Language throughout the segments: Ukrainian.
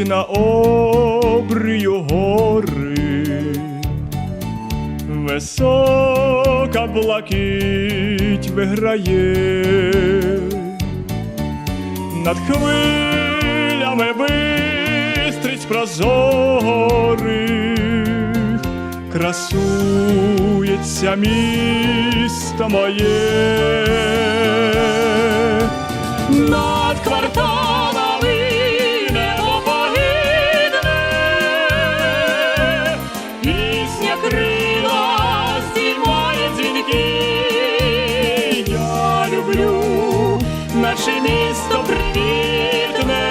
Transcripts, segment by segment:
Пливуть на обрію гори, висока блакить виграє, над хвилями бистрить прозорих, красується місто моє. Наше місто привітне.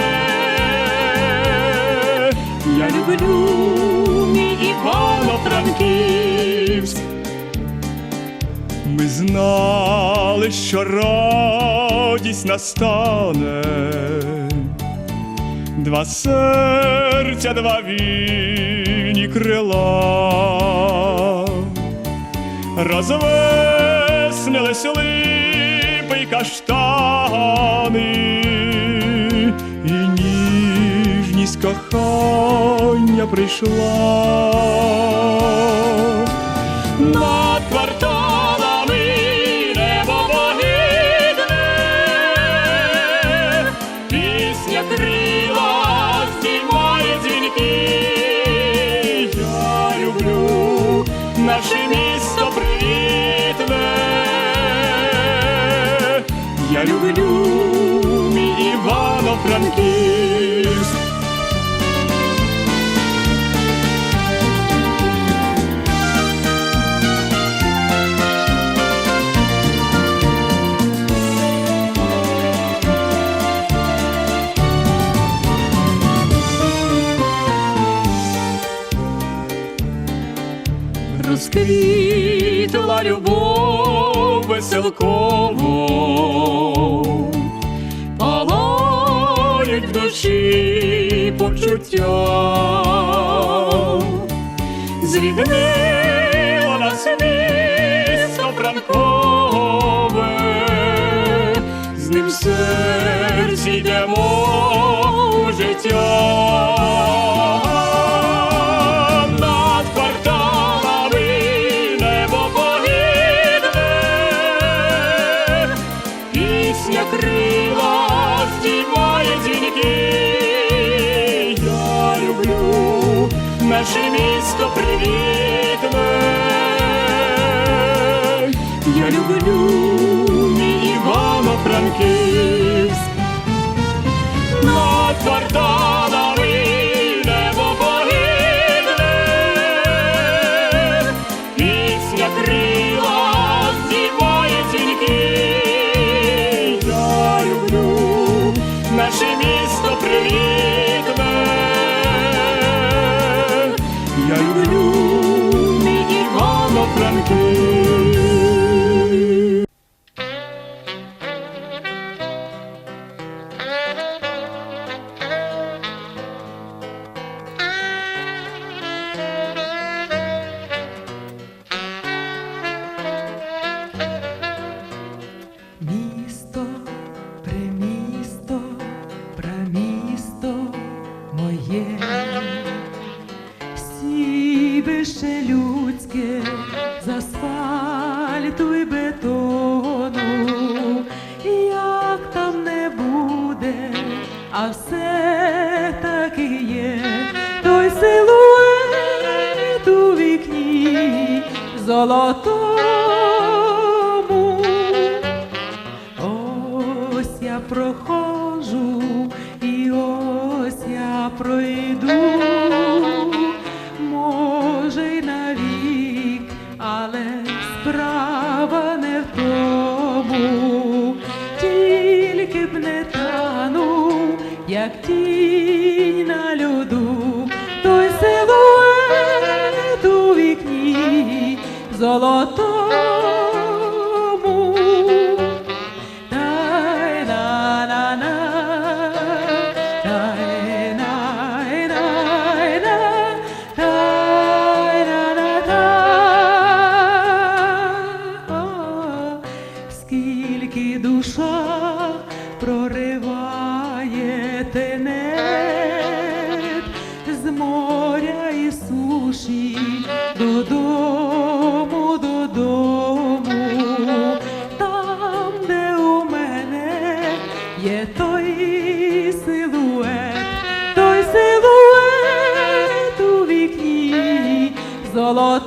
Я люблю мій Івано-Франківськ. Ми знали, що радість настане, два серця, два вільні крила, розвеснились липи й каштани, і ніжність кохання прийшла над кварталами небо погидне, пісня крила здіймає дзвінки. Я люблю наше місто привітне. Я люблю Івано-Франківськ. Розквітла любов веселково, душі почуття, звільнило нас місто Франкове, з ним в серці йдемо в життя. Місто привітне. Я люблю мій Івано-Франківськ Івано-Франківськ. Золотому. Ось я проходжу, і ось я пройду, може й навік, але справа не в тому, тільки б не танув, як тінь на льоду, вікні є той силует, той силует у вікні. золотий.